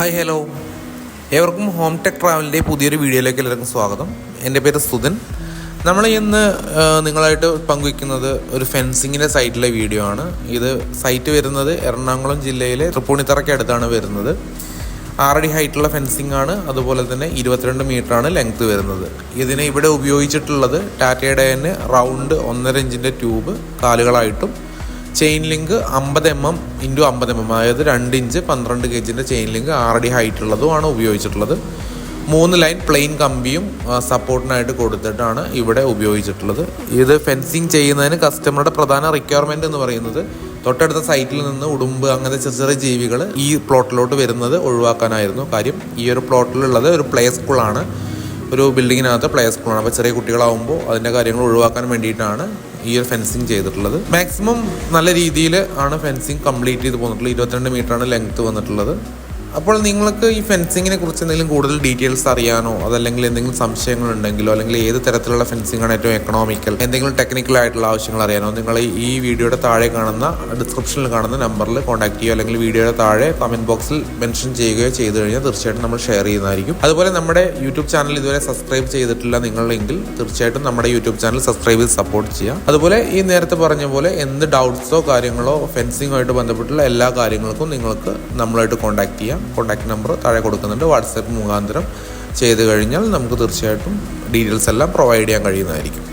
Hi hello ഏവർക്കും home tech ട്രാവലിന്റെ പുതിയൊരു വീഡിയോയിലേക്ക് എല്ലാവർക്കും സ്വാഗതം. എന്റെ പേര് സുധൻ. നമ്മൾ ഇന്ന് നിങ്ങളായിട്ട് പങ്കുവയ്ക്കുന്നത് ഒരു ഫെൻസിങ്ങിന്റെ സൈറ്റിലെ വീഡിയോ ആണ്. ഇത് സൈറ്റ് വരുന്നത് എറണാകുളം ജില്ലയിലെ തൃപ്പൂണിത്തറയ്ക്ക് അടുത്താണ് വരുന്നത്. ആറടി ഹൈറ്റുള്ള ഫെൻസിങ് ആണ്. അതുപോലെ തന്നെ ഇരുപത്തിരണ്ട് മീറ്റർ ആണ് ലെങ്ത് വരുന്നത്. ഇതിന് ഇവിടെ ഉപയോഗിച്ചിട്ടുള്ളത് ടാറ്റയുടെ തന്നെ റൗണ്ട് ഒന്നര ഇഞ്ചിന്റെ ട്യൂബ് കാലുകളായിട്ടും ചെയിൻ ലിങ്ക് അമ്പത് എം എം ഇന്റു അമ്പത് എം എം അതായത് രണ്ട് ഇഞ്ച് പന്ത്രണ്ട് കെ ജിന്റെ ചെയിൻ ലിങ്ക് ആറടി ഹൈറ്റ് ഉള്ളതുമാണ് ഉപയോഗിച്ചിട്ടുള്ളത്. മൂന്ന് ലൈൻ പ്ലെയിൻ കമ്പിയും സപ്പോർട്ടിനായിട്ട് കൊടുത്തിട്ടാണ് ഇവിടെ ഉപയോഗിച്ചിട്ടുള്ളത്. ഇത് ഫെൻസിങ് ചെയ്യുന്നതിന് കസ്റ്റമറുടെ പ്രധാന റിക്വയർമെന്റ് എന്ന് പറയുന്നത് തൊട്ടടുത്ത സൈറ്റിൽ നിന്ന് ഉടുമ്പ് അങ്ങനത്തെ ചെറിയ ചെറിയ ജീവികൾ ഈ പ്ലോട്ടിലോട്ട് വരുന്നത് ഒഴിവാക്കാനായിരുന്നു. കാര്യം ഈ ഒരു പ്ലോട്ടിലുള്ളത് ഒരു പ്ലേ സ്കൂളാണ് ഒരു ബിൽഡിങ്ങിനകത്ത് പ്ലേ സ്കൂളാണ് അപ്പോൾ ചെറിയ കുട്ടികളാവുമ്പോൾ അതിന്റെ കാര്യങ്ങൾ ഒഴിവാക്കാൻ വേണ്ടിയിട്ടാണ് ഈ ഒരു ഫെൻസിങ് ചെയ്തിട്ടുള്ളത്. മാക്സിമം നല്ല രീതിയിൽ ആണ് ഫെൻസിങ് കംപ്ലീറ്റ് ചെയ്ത് പോന്നിട്ടുള്ളത്. ഇരുപത്തിരണ്ട് മീറ്ററാണ് ലെങ്ത്ത് വന്നിട്ടുള്ളത്. അപ്പോൾ നിങ്ങൾക്ക് ഈ ഫെൻസിങ്ങിനെ കുറിച്ച് എന്തെങ്കിലും കൂടുതൽ ഡീറ്റെയിൽസ് അറിയാനോ? അതല്ലെങ്കിൽ എന്തെങ്കിലും സംശയങ്ങൾ ഉണ്ടെങ്കിലോ അല്ലെങ്കിൽ ഏത് തരത്തിലുള്ള ഫെൻസിംഗ് ആണ് ഏറ്റവും എക്കണോമിക്കൽ എന്തെങ്കിലും ടെക്നിക്കൽ ആയിട്ടുള്ള ആവശ്യങ്ങൾ അറിയാനോ? നിങ്ങൾ ഈ വീഡിയോയുടെ താഴെ കാണുന്ന ഡിസ്ക്രിപ്ഷനിൽ കാണുന്ന നമ്പറിൽ കോൺടാക്ട് ചെയ്യുകയോ അല്ലെങ്കിൽ വീഡിയോയുടെ താഴെ കമന്റ് ബോക്സിൽ മെൻഷൻ ചെയ്യുകയോ ചെയ്തു കഴിഞ്ഞാൽ തീർച്ചയായിട്ടും നമ്മൾ ഷെയർ ചെയ്യുന്നതായിരിക്കും. അതുപോലെ നമ്മുടെ യൂട്യൂബ് ചാനൽ ഇതുവരെ സബ്സ്ക്രൈബ് ചെയ്തിട്ടില്ല നിങ്ങളെങ്കിൽ തീർച്ചയായിട്ടും നമ്മുടെ യൂട്യൂബ് ചാനൽ സബ്സ്ക്രൈബ് ചെയ്ത് സപ്പോർട്ട് ചെയ്യുക. അതുപോലെ ഈ നേരത്തെ പറഞ്ഞ പോലെ എന്ത് ഡൗട്ട്സോ കാര്യങ്ങളോ ഫെൻസിങ്ങുമായിട്ട് ബന്ധപ്പെട്ടുള്ള എല്ലാ കാര്യങ്ങൾക്കും നിങ്ങൾക്ക് നമ്മളായിട്ട് കോൺടാക്ട് ചെയ്യാം. കോൺടാക്ട് നമ്പർ താഴെ കൊടുക്കുന്നുണ്ട്. വാട്സപ്പ് മുഖാന്തരം ചെയ്ത് കഴിഞ്ഞാൽ നമുക്ക് തീർച്ചയായിട്ടും ഡീറ്റെയിൽസ് എല്ലാം പ്രൊവൈഡ് ചെയ്യാൻ കഴിയുന്നതായിരിക്കും.